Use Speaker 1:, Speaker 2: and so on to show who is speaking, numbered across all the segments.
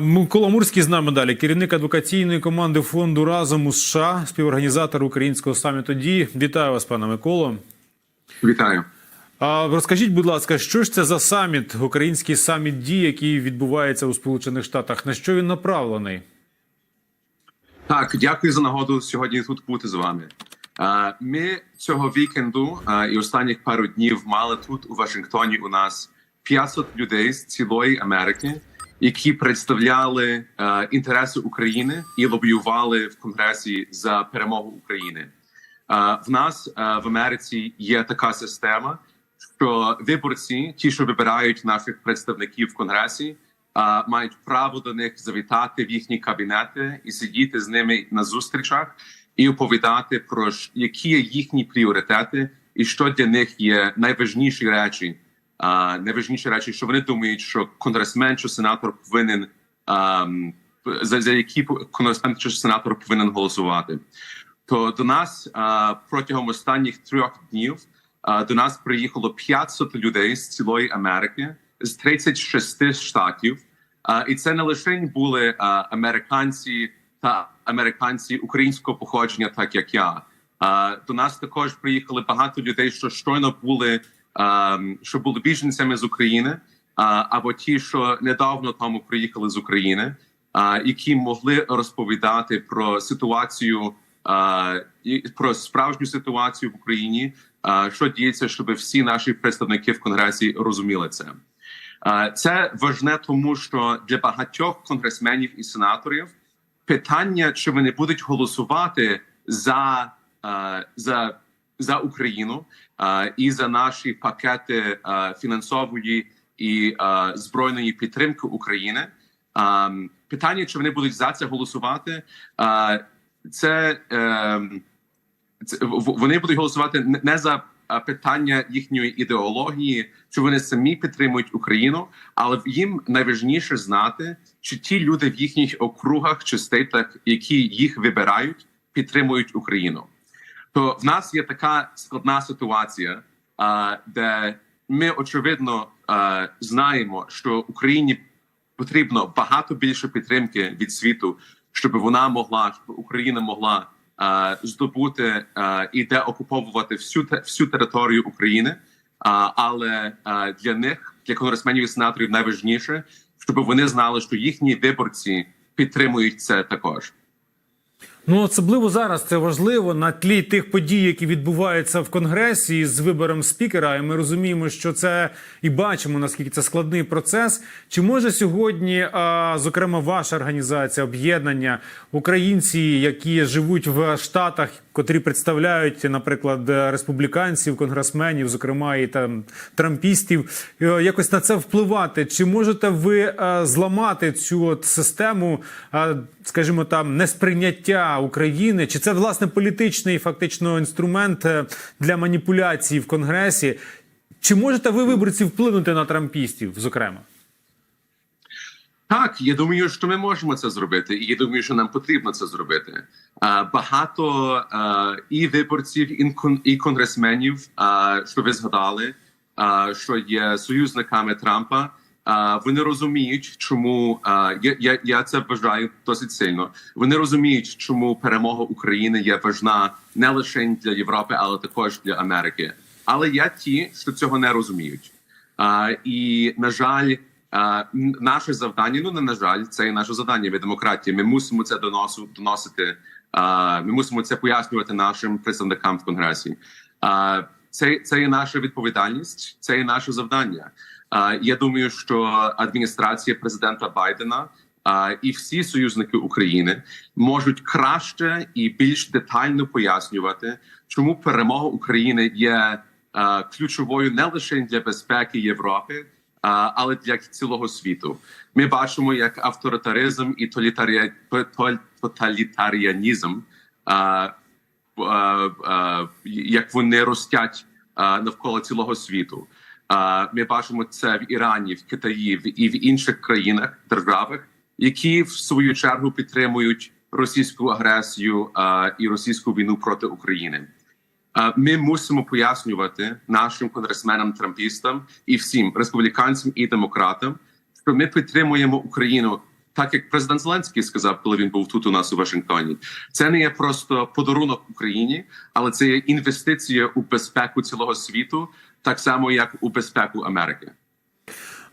Speaker 1: Микола Мурський з нами далі, керівник адвокаційної команди фонду разом у США, співорганізатор українського саміту дії. Вітаю вас, пане Миколо.
Speaker 2: Вітаю.
Speaker 1: А розкажіть, будь ласка, що ж це за саміт, український саміт дій, який відбувається у Сполучених Штатах? На що він направлений?
Speaker 2: Так, дякую за нагоду сьогодні тут бути з вами. Ми цього вікенду і останніх пару днів мали тут у Вашингтоні у нас 500 людей з цілої Америки, які представляли е, інтереси України і лобіювали в Конгресі за перемогу України. Е, В нас е, в Америці є така система, що виборці, ті, що вибирають наших представників в Конгресі, а, мають право до них завітати в їхні кабінети і сидіти з ними на зустрічах і оповідати про які є їхні пріоритети, і що для них є найважніші речі. А, найважніші речі, що вони думають, що конгресмен чи сенатор повинен ам, за, за які конгресмен чи сенатор повинен голосувати. То до нас а, протягом останніх трьох днів а, до нас приїхало 500 людей з цілої Америки з 36 штатів. А, і це не лише були а, американці та американці українського походження, так як я. А, до нас також приїхали багато людей, що щойно були а, що були біженцями з України, а, або ті, що недавно тому приїхали з України, а, які могли розповідати про ситуацію і про справжню ситуацію в Україні, що діється, щоб всі наші представники в конгресі розуміли це. Це важне, тому що для багатьох конгресменів і сенаторів питання, чи вони будуть голосувати за, за, за Україну і за наші пакети фінансової і збройної підтримки України. Питання, чи вони будуть за це голосувати, це, в- вони будуть голосувати не за питання їхньої ідеології, чи вони самі підтримують Україну, але їм найважніше знати, чи ті люди в їхніх округах чи стейтах, які їх вибирають, підтримують Україну. То в нас є така складна ситуація, де ми очевидно знаємо, що Україні потрібно багато більше підтримки від світу, щоб вона могла, щоб Україна могла здобути і деокуповувати всю всю територію України. Але для них, для конгресменів і сенаторів, найважніше, щоб вони знали, що їхні виборці підтримують це також.
Speaker 1: Ну особливо зараз це важливо на тлі тих подій, які відбуваються в конгресі з вибором спікера. І ми розуміємо, що це і бачимо наскільки це складний процес. Чи може сьогодні, зокрема, ваша організація, об'єднання українці, які живуть в штатах, котрі представляють, наприклад, республіканців, конгресменів, зокрема і там трампістів, е, якось на це впливати? Чи можете ви е, зламати цю от систему, е, скажімо там, несприйняття України? Чи це власне політичний фактично інструмент е, для маніпуляції в конгресі? Чи можете ви виборці вплинути на трампістів, зокрема?
Speaker 2: Так, я думаю, що ми можемо це зробити, і я думаю, що нам потрібно це зробити. Е, Багато е, і виборців, і і конгресменів, е, що ви згадали, е, що є союзниками Трампа. Вони розуміють, чому я, я, я це вважаю досить сильно. Вони розуміють, чому перемога України є важна не лише для Європи, але також для Америки. Але є ті, що цього не розуміють. А, і на жаль, а, наше завдання. Ну не на жаль, це і наше завдання від демократії. Ми мусимо це доносу, доносити. А, ми мусимо це пояснювати нашим представникам в конгресі. А, це, це є наша відповідальність, це є наше завдання. Я думаю, що адміністрація президента Байдена. І всі союзники України можуть краще і більш детально пояснювати, чому перемога України є ключовою не лише для безпеки Європи, але для цілого світу. Ми бачимо, як авторитаризм і тоталітаріанізм, як вони ростять навколо цілого світу. Ми бачимо це в Ірані, в Китаї і в інших країнах державах, які в свою чергу підтримують російську агресію і російську війну проти України. Ми мусимо пояснювати нашим конгресменам, трампістам і всім республіканцям і демократам, що ми підтримуємо Україну так як президент Зеленський сказав, коли він був тут у нас у Вашингтоні, це не є просто подарунок Україні, але це є інвестиція у безпеку цілого світу, так само як у безпеку Америки.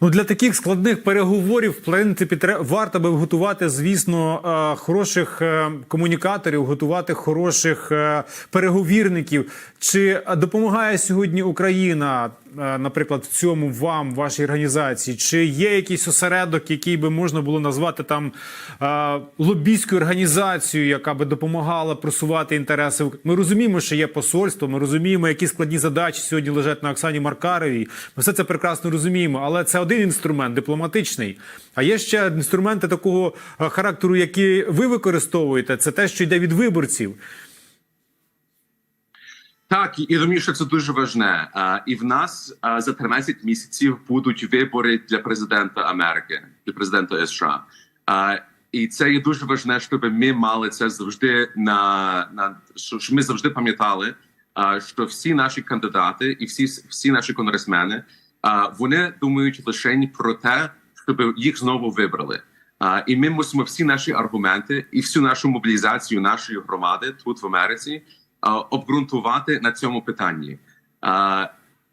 Speaker 1: Ну для таких складних переговорів в принципі варто би готувати, звісно, е, хороших е, комунікаторів, готувати хороших е, переговірників. Чи допомагає сьогодні Україна, наприклад, в цьому вам, вашій організації? Чи є якийсь осередок, який би можна було назвати там е, лобійською організацією, яка би допомагала просувати інтереси? Ми розуміємо, що є посольство. Ми розуміємо, які складні задачі сьогодні лежать на Оксані Маркаровій. Ми все це прекрасно розуміємо, але це один інструмент дипломатичний. А є ще інструменти такого е, характеру, які ви використовуєте. Це те, що йде від виборців.
Speaker 2: Так, і думаю, що це дуже важне. І в нас за 13 місяців будуть вибори для президента Америки, для президента США. І це є дуже важне, щоб ми мали це завжди на, на що, щоб ми завжди пам'ятали, що всі наші кандидати і всі всі наші конгресмени вони думають лише про те, щоб їх знову вибрали. І ми мусимо всі наші аргументи і всю нашу мобілізацію нашої громади тут в Америці обґрунтувати на цьому питанні.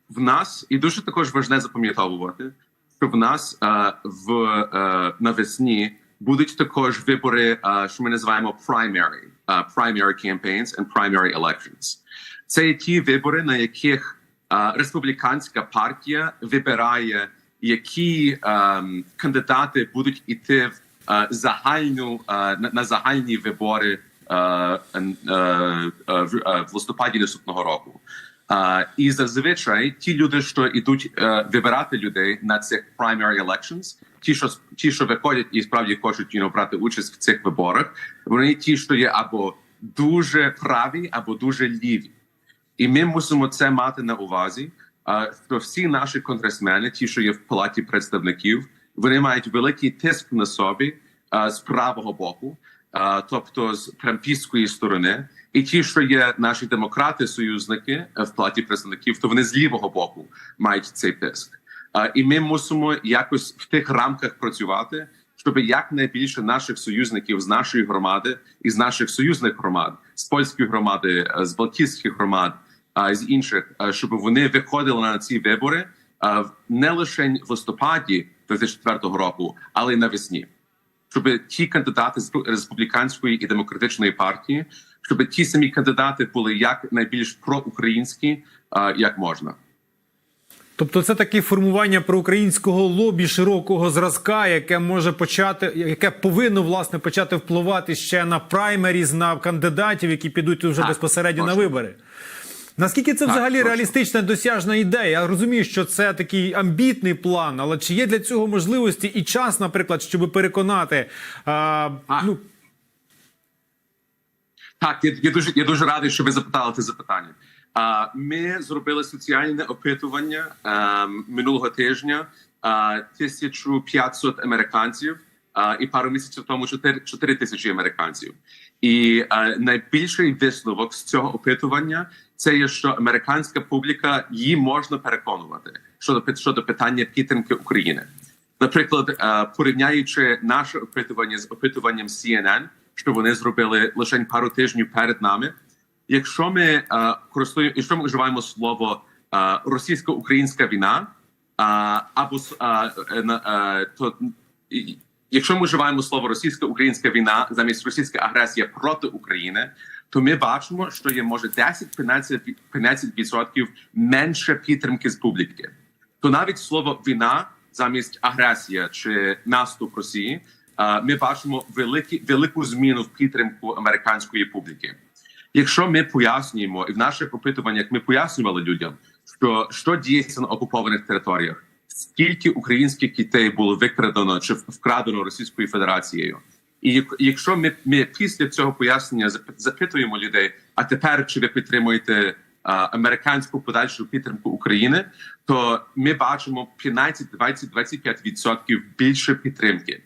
Speaker 2: В нас і дуже також важне запам'ятовувати, що в нас в навесні будуть також вибори, що ми називаємо primary, primary campaigns and primary elections. Це ті вибори, на яких республіканська партія вибирає, які ем, кандидати будуть іти в е, загальну е, на, загальні вибори е, е, е, в, е, в листопаді наступного року. Е, і зазвичай ті люди, що йдуть е, вибирати людей на цих primary elections, ті, що ті, що виходять і справді хочуть you know, брати участь в цих виборах, вони ті, що є або дуже праві, або дуже ліві. І ми мусимо це мати на увазі. а, Що всі наші конгресмени, ті, що є в палаті представників, вони мають великий тиск на собі з правого боку, тобто з трампістської сторони, і ті, що є наші демократи, союзники е, в палаті представників, то вони з лівого боку мають цей тиск. І ми мусимо якось в тих рамках працювати, щоб якнайбільше наших союзників з нашої громади і з наших союзних громад, з польської громади, е, з балтійських громад, а з інших, е, щоб вони виходили на ці вибори не лише в листопаді 2004 року, але й навесні. Щоб ті кандидати з республіканської і демократичної партії, щоб ті самі кандидати були як найбільш проукраїнські, як можна.
Speaker 1: Тобто, це таке формування проукраїнського лобі широкого зразка, яке може почати, яке повинно власне почати впливати ще на праймеріз, на кандидатів, які підуть вже
Speaker 2: Так,
Speaker 1: безпосередньо на вибори. Наскільки це взагалі
Speaker 2: точно.
Speaker 1: реалістична досяжна ідея? Я розумію, що це такий амбітний план, але чи є для цього можливості і час, наприклад, щоб переконати? А,
Speaker 2: А.
Speaker 1: ну,
Speaker 2: Так, я, я дуже я дуже радий, що ви запитали це запитання. А ми зробили соціальне опитування а, минулого тижня. А, 1500 американців, а, і пару місяців тому 4, 4 тисячі американців. І а, найбільший висновок з цього опитування це є, що американська публіка її можна переконувати щодо щодо питання підтримки України. Наприклад, е, порівняючи наше опитування з опитуванням CNN, що вони зробили лише пару тижнів перед нами. Якщо ми е, користуємо, якщо ми вживаємо слово е, російсько-українська війна, е, або с- е, е, на- е, то якщо ми вживаємо слово російсько-українська війна замість російська агресія проти України, то ми бачимо, що є може 10-15% 15% менше підтримки з публіки то навіть слово війна замість агресія чи наступ Росії, ми бачимо великі, велику зміну в підтримку американської публіки. Якщо ми пояснюємо, і в наших опитуваннях ми пояснювали людям, що що діється на окупованих територіях, скільки українських дітей було викрадено чи вкрадено Російською Федерацією, і якщо ми, ми після цього пояснення запитуємо людей, а тепер чи ви підтримуєте а, американську подальшу підтримку України, то ми бачимо 15, 20, 25 відсотків більше підтримки.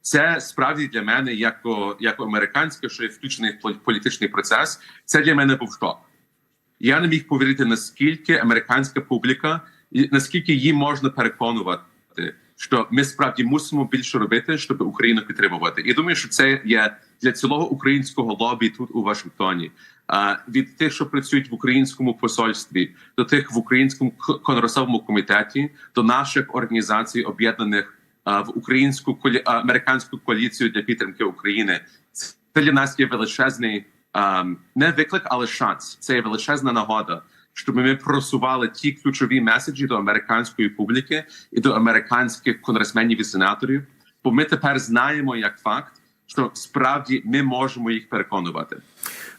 Speaker 2: Це справді для мене, як, як американське, що є включений в політичний процес. Це для мене був шок. Я не міг повірити, наскільки американська публіка, і наскільки її можна переконувати, що ми справді мусимо більше робити, щоб Україну підтримувати. І думаю, що це є для цілого українського лобі тут у Вашингтоні. А, від тих, що працюють в українському посольстві, до тих в українському конгресовому комітеті, до наших організацій, об'єднаних в українську американську коаліцію для підтримки України. Це для нас є величезний не виклик, але шанс. Це є величезна нагода, щоб ми просували ті ключові меседжі до американської публіки і до американських конгресменів і сенаторів. Бо ми тепер знаємо як факт, що справді ми можемо їх переконувати,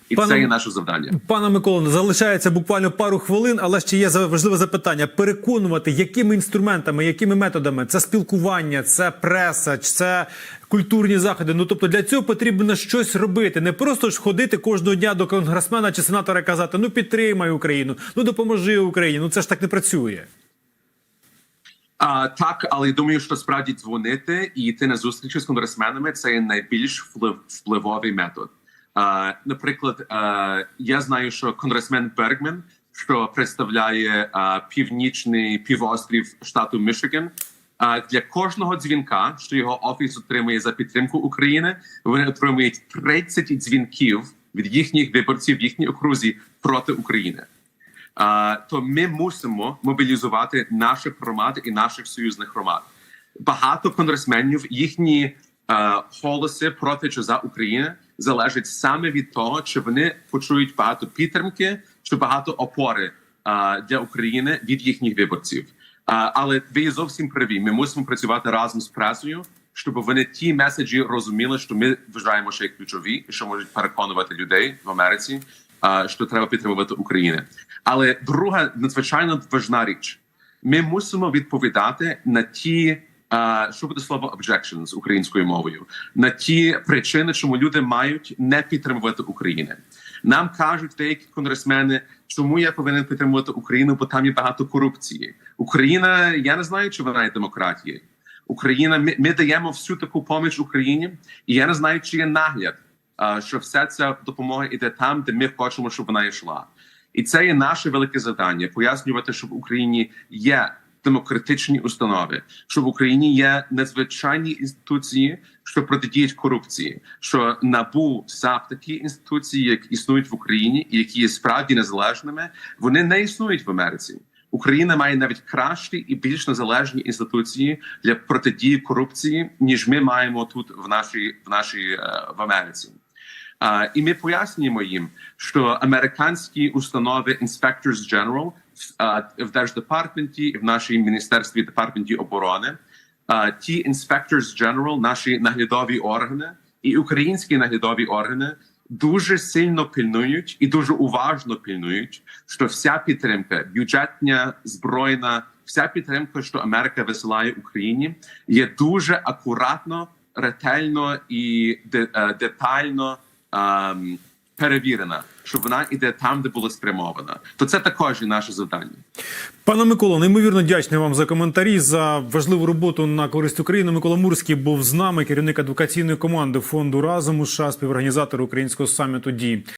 Speaker 2: і
Speaker 1: Пане-
Speaker 2: це є наше завдання.
Speaker 1: Пане Миколо, залишається буквально пару хвилин, але ще є важливе запитання: переконувати, якими інструментами, якими методами це спілкування, це преса, це культурні заходи. Ну тобто для цього потрібно щось робити, не просто ж ходити кожного дня до конгресмена чи сенатора і казати: ну підтримай Україну, ну допоможи Україні. Ну це ж так не працює.
Speaker 2: А, так, але я думаю, що справді дзвонити і йти на зустрічі з конгресменами це є найбільш вплив, впливовий метод. Наприклад, я знаю, що конгресмен Бергмен, що представляє північний півострів штату Мішиган, для кожного дзвінка, що його офіс отримує за підтримку України, вони отримують 30 дзвінків від їхніх виборців в їхній окрузі проти України. То ми мусимо мобілізувати наших громад і наших союзних громад. Багато конгресменів їхні голоси проти чи за Україну залежать саме від того, чи вони почують багато підтримки, чи багато опори для України від їхніх виборців. Але ви є зовсім праві. Ми мусимо працювати разом з пресою, щоб вони ті меседжі розуміли, що ми вважаємо, що є ключові, що можуть переконувати людей в Америці, що треба підтримувати Україну. Але друга надзвичайно важна річ: ми мусимо відповідати на ті. Що буде слово objections українською мовою на ті причини, чому люди мають не підтримувати Україну. Нам кажуть деякі конгресмени, чому я повинен підтримувати Україну, бо там є багато корупції. Україна, я не знаю, чи вона є демократією. Україна, ми, ми даємо всю таку поміч Україні, і я не знаю, чи є нагляд, що вся ця допомога йде там, де ми хочемо, щоб вона йшла. І це є наше велике завдання пояснювати, що в Україні є демократичні установи, що в Україні є надзвичайні інституції, що протидіють корупції, що набу САП такі інституції, як існують в Україні, і які є справді незалежними, вони не існують в Америці. Україна має навіть кращі і більш незалежні інституції для протидії корупції, ніж ми маємо тут в нашій в нашій е, в Америці. А, і ми пояснюємо їм, що американські установи Inspectors General в Держдепартменті в нашій міністерстві департменті оборони, ті Inspectors General, наші наглядові органи і українські наглядові органи дуже сильно пильнують і дуже уважно пильнують, що вся підтримка, бюджетна, збройна, вся підтримка, що Америка висилає Україні, є дуже акуратно, ретельно і е, детально ем, перевірена, що вона іде там, де була спрямована. То це також і наше завдання.
Speaker 1: Пане Миколо, неймовірно дячний вам за коментарі за важливу роботу на користь України. Микола Мурський був з нами, керівник адвокаційної команди фонду разом у США, співорганізатор українського саміту дій.